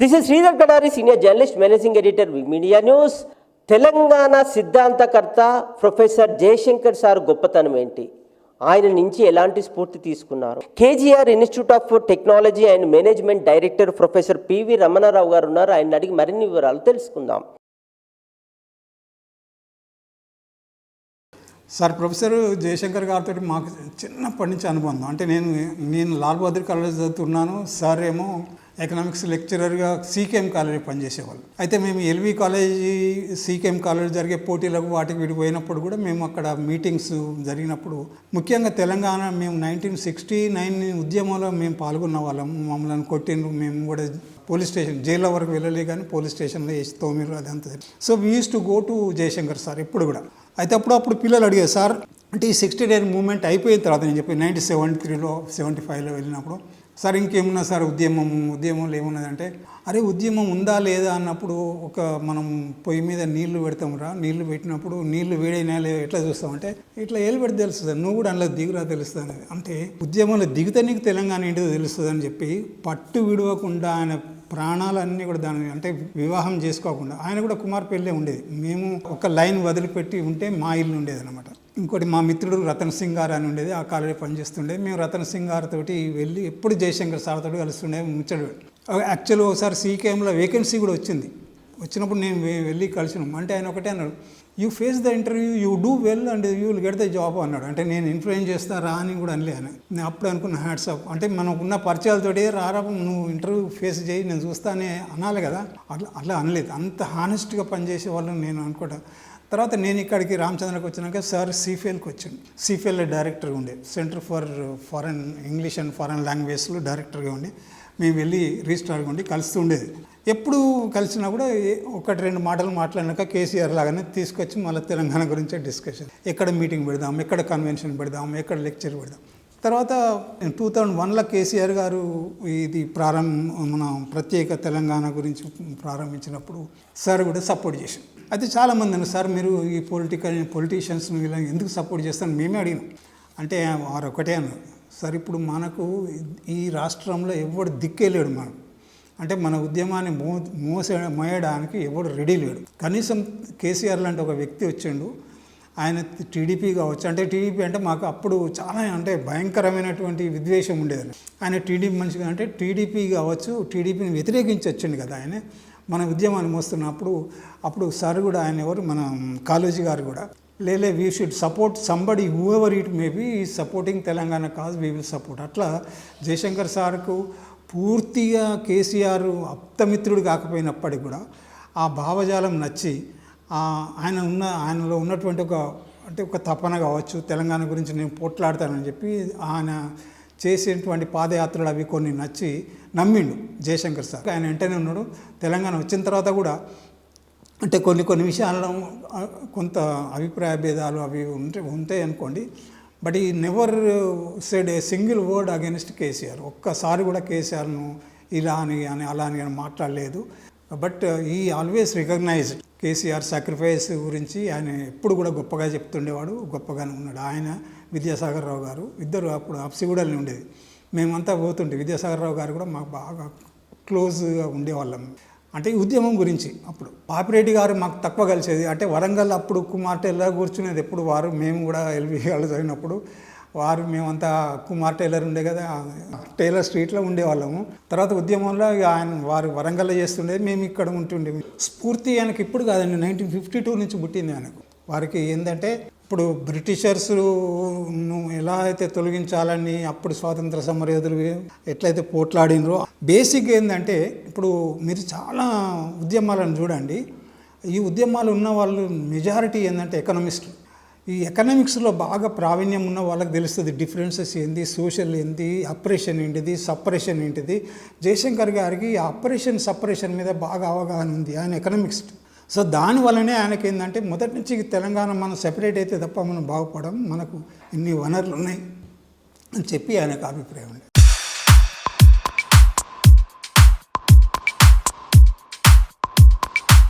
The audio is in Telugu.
This is Sridhar Kadari senior journalist managing editor media news Telangana సిద్ధాంతకర్త professor Jayashankar sir గొప్పతనం ఏంటి? ఆయన నుంచి ఎలాంటి స్ఫూర్తి తీసుకున్నారు? KGR institute of technology and management director professor PV Ramana Rao గారు ఉన్నారు. ఆయన అడిగి మరిన్ని వివరాలు తెలుసుకుందాం. సార్ ప్రొఫెసర్ జయశంకర్ గారితో మాకు చిన్నప్పటి నుంచి అనుబంధం. అంటే నేను నేను లాల్ బహదూర్ కాలేజ్ చదువుతున్నాను. సార్ ఏమో ఎకనామిక్స్ లెక్చరర్గా సీకేఎం కాలేజీ పనిచేసేవాళ్ళు. అయితే మేము ఎల్వి కాలేజీ సీకేఎం కాలేజ్ జరిగే పోటీలకు వాటికి వీటికి పోయినప్పుడు కూడా మేము అక్కడ మీటింగ్స్ జరిగినప్పుడు ముఖ్యంగా తెలంగాణ మేము నైన్టీన్ సిక్స్టీ నైన్ ఉద్యమంలో మేము పాల్గొన్న వాళ్ళం. మమ్మల్ని కొట్టిండ్రు. మేము కూడా పోలీస్ స్టేషన్ జైల్లో వరకు వెళ్ళలే కానీ పోలీస్ స్టేషన్లో వేసి తోమిరు అదంతా so we used to go to Jayashankar sir ఎప్పుడు కూడా. అయితే అప్పుడు అప్పుడు పిల్లలు అడిగారు సార్ అంటే ఈ సిక్స్టీ డేస్ మూమెంట్ అయిపోయిన తర్వాత నేను చెప్పి నైన్టీ సెవెంటీ త్రీలో సెవెంటీ ఫైవ్లో వెళ్ళినప్పుడు సార్ ఇంకేమున్నా సార్ ఉద్యమం ఉద్యమంలో ఏమున్నదంటే అరే ఉద్యమం ఉందా లేదా అన్నప్పుడు ఒక మనం పొయ్యి మీద నీళ్ళు పెడతాం రా నీళ్ళు పెట్టినప్పుడు నీళ్ళు వేడైనా లే- ఎట్లా చూస్తామంటే ఇట్లా ఏలు పెడితే తెలుస్తుంది నువ్వు కూడా అందులో దిగురా తెలుస్తుంది అంటే ఉద్యమంలో దిగితే నీకు తెలంగాణ ఏంటిదో తెలుస్తుంది అని చెప్పి పట్టు విడవకుండా ఆయన ప్రాణాలన్నీ కూడా దాని అంటే వివాహం చేసుకోకుండా. ఆయన కూడా కుమార్ పెళ్ళే ఉండేది. మేము ఒక లైన్ వదిలిపెట్టి ఉంటే మా ఇల్లు ఉండేది అనమాట ఇంకోటి మా మిత్రుడు రతన్ సింగ్ గారు అని ఉండేది. ఆ కాలేజీ పనిచేస్తుండే. మేము రతన్ సింగ్ తోటి వెళ్ళి ఎప్పుడు జయశంకర్ సార్ కలుస్తుండే ముచ్చడు యాక్చువల్ ఒకసారి సీకేఎంలో వేకెన్సీ కూడా వచ్చింది. వచ్చినప్పుడు నేను వెళ్ళి కలిసినాం. అంటే ఆయన ఒకటే అన్నాడు you face the interview you do well and you will get the job అన్నాడు. అంటే నేను ఇన్ఫ్లుయెన్స్ చేస్తారా అని కూడా అనలేను నేను అప్పుడు అనుకున్న హ్యాట్స్ ఆఫ్ అంటే మనకున్న పరిచయాలతోటి రారా నువ్వు ఇంటర్వ్యూ ఫేస్ చేయి నేను చూస్తానే అనాలి కదా. అట్లా అట్లా అనలేదు. అంత హానెస్ట్గా పనిచేసే వాళ్ళని నేను అనుకోవటం. తర్వాత నేను ఇక్కడికి రామచంద్రకి వచ్చినాక సార్ సీఫెల్కి వచ్చాను. సిఫిఎల్ డైరెక్టర్గా ఉండే. Centre for foreign English and foreign లాంగ్వేజ్లో డైరెక్టర్గా ఉండి. మేము వెళ్ళి రిజిస్ట్రార్ ఉండి కలుస్తూ ఉండేది. ఎప్పుడు కలిసినా కూడా ఒకటి రెండు మాటలు మాట్లాడినాక కేసీఆర్ లాగానే తీసుకొచ్చి మళ్ళీ తెలంగాణ గురించే డిస్కషన్. ఎక్కడ మీటింగ్ పెడదాం ఎక్కడ కన్వెన్షన్ పెడదాం ఎక్కడ లెక్చర్ పెడదాం. తర్వాత టూ థౌజండ్ వన్లో కేసీఆర్ గారు ఇది ప్రారంభ మన ప్రత్యేక తెలంగాణ గురించి ప్రారంభించినప్పుడు సార్ కూడా సపోర్ట్ చేశాం అయితే చాలామంది అన్నారు సార్ మీరు ఈ పొలిటికల్ పొలిటీషియన్స్ ఇలా ఎందుకు సపోర్ట్ చేస్తాను మేమే అడిగినాం. అంటే వారు ఒకటే అన్నారు. సార్ ఇప్పుడు మనకు ఈ రాష్ట్రంలో ఎవడు దిక్కే లేడు మనకు అంటే మన ఉద్యమాన్ని మో మోసే మోయడానికి ఎవడు రెడీ లేడు. కనీసం కేసీఆర్ లాంటి ఒక వ్యక్తి వచ్చిండు ఆయన టీడీపీ కావచ్చు అంటే టీడీపీ అంటే మాకు అప్పుడు చాలా అంటే భయంకరమైనటువంటి విద్వేషం ఉండేది. ఆయన టీడీపీ మనిషి అంటే టీడీపీ కావచ్చు టీడీపీని వ్యతిరేకించి వచ్చిండు కదా ఆయన. మన ఉద్యమాన్ని మోస్తున్నప్పుడు అప్పుడు సార్ కూడా ఆయన ఎవరు? మన కాలేజీ గారు కూడా. లేలే we should support somebody who ever it maybe supporting Telangana cause we will support అట్లా జయశంకర్ సార్కు పూర్తిగా కేసీఆర్ అప్తమిత్రుడు కాకపోయినప్పటికి కూడా ఆ భావజాలం నచ్చి ఆయన ఉన్న ఆయనలో ఉన్నటువంటి ఒక అంటే ఒక తపన కావచ్చు తెలంగాణ గురించి నేను పోట్లాడతానని చెప్పి ఆయన చేసేటువంటి పాదయాత్రలు అవి కొన్ని నచ్చి నమ్మిండు జయశంకర్ సార్. ఆయన వెంటనే ఉన్నాడు. తెలంగాణ వచ్చిన తర్వాత కూడా అంటే కొన్ని కొన్ని విషయాల్లో కొంత అభిప్రాయ భేదాలు అవి ఉంటే ఉంటాయి అనుకోండి. But he never said a single word against KCR. ఒక్కసారి కూడా కేసీఆర్ను ఇలా అని అని అలా అని అని మాట్లాడలేదు. బట్ ఈ ఆల్వేస్ రికగ్నైజ్డ్ కేసీఆర్ సాక్రిఫైస్ గురించి. ఆయన ఎప్పుడు కూడా గొప్పగా చెప్తుండేవాడు గొప్పగానే ఉన్నాడు. ఆయన విద్యాసాగర్ రావు గారు ఇద్దరు అప్పుడు అప్సిగూడల్ని ఉండేది. మేమంతా పోతుంటే విద్యాసాగర్ రావు గారు కూడా మాకు బాగా క్లోజ్గా ఉండేవాళ్ళం. అంటే ఈ ఉద్యమం గురించి అప్పుడు పాపిరెడ్డి గారు మాకు తక్కువ కలిసేది. అంటే వరంగల్ అప్పుడు కుమార్ కూర్చునేది? ఎప్పుడు వారు మేము కూడా ఎల్వి వాళ్ళు చదివినప్పుడు వారు మేమంతా కుమార్ టైలర్ ఉండే కదా టైలర్ స్ట్రీట్లో ఉండేవాళ్ళము. తర్వాత ఉద్యమంలో ఆయన వారు వరంగల్లో చేస్తుండేది మేము ఇక్కడ ఉంటుండే స్ఫూర్తి ఆయనకి ఇప్పుడు కాదండి నైన్టీన్ ఫిఫ్టీ టూ నుంచి పుట్టింది ఆయనకు. వారికి ఏంటంటే ఇప్పుడు బ్రిటిషర్స్ ఎలా అయితే తొలగించాలని అప్పుడు స్వాతంత్ర సమరయోధులు ఎట్లయితే పోట్లాడినరో బేసిక్ ఏంటంటే ఇప్పుడు మీరు చాలా ఉద్యమాలను చూడండి. ఈ ఉద్యమాలు ఉన్న వాళ్ళు మెజారిటీ ఏంటంటే ఎకనామిస్టులు. ఈ ఎకనామిక్స్లో బాగా ప్రావీణ్యం ఉన్న వాళ్ళకి తెలుస్తుంది డిఫరెన్సెస్ ఏంది సోషల్ ఏంది ఆపరేషన్ ఏంటిది సపరేషన్ ఏంటిది. జయశంకర్ గారికి ఈ ఆపరేషన్ సపరేషన్ మీద బాగా అవగాహన ఉంది ఆయన ఎకనామిక్స్ సో దానివల్లనే ఆయనకి ఏంటంటే మొదటి నుంచి తెలంగాణ మనం సెపరేట్ అయితే తప్ప మనం బాగుపడడం మనకు ఇన్ని వనరులు ఉన్నాయి అని చెప్పి ఆయనకు అభిప్రాయం ఉంది.